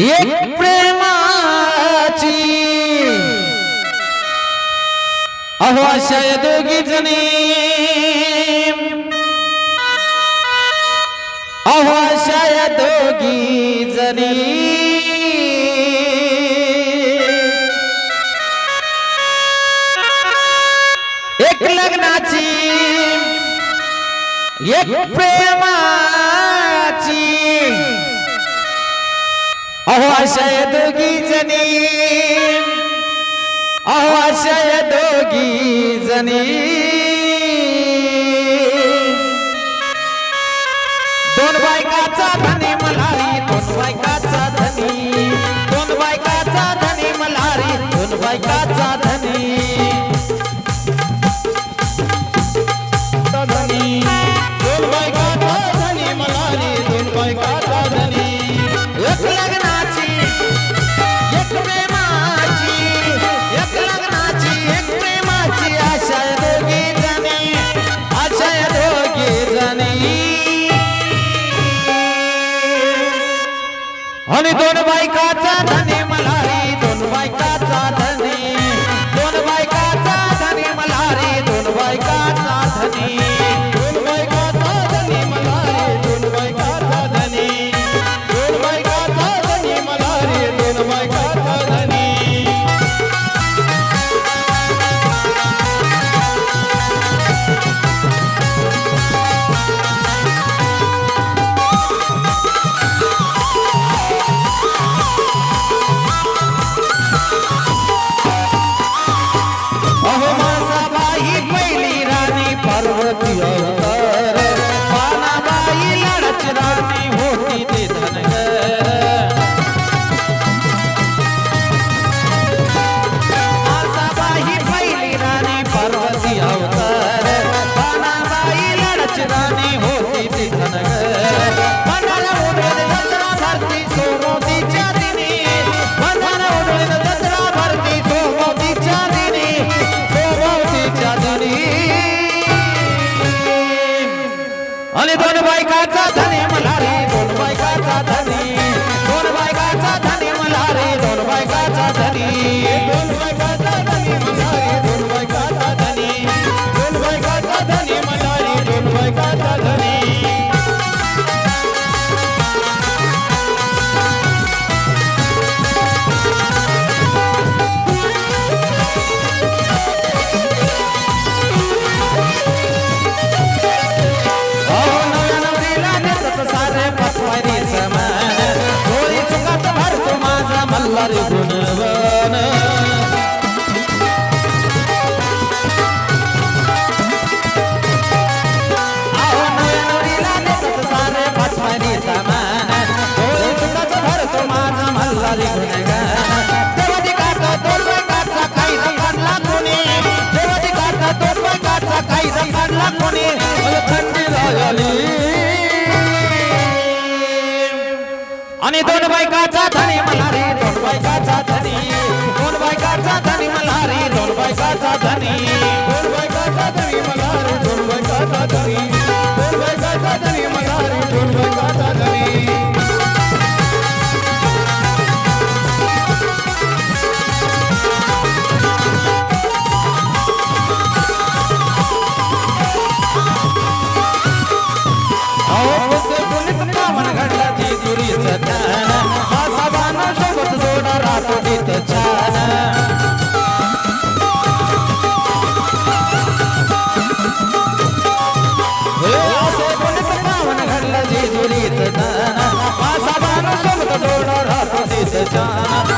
एक प्रेमाची. अहो आशय दोघी जणी. अहो आशय दोघी जणी. एक लग्नाची एक प्रेमाची. आशय दोघी जनी आशय दोघी जनी दोन बायकाचा धनी मलारी दोन बायकाचा धनी। दोन बायकाचा धनी मलारी दोन बायकाचा धनी। आणि दोन बायकाचा धनी मल्हारी दोन बायकाचा धने आणि दोन बायकाचा Bye.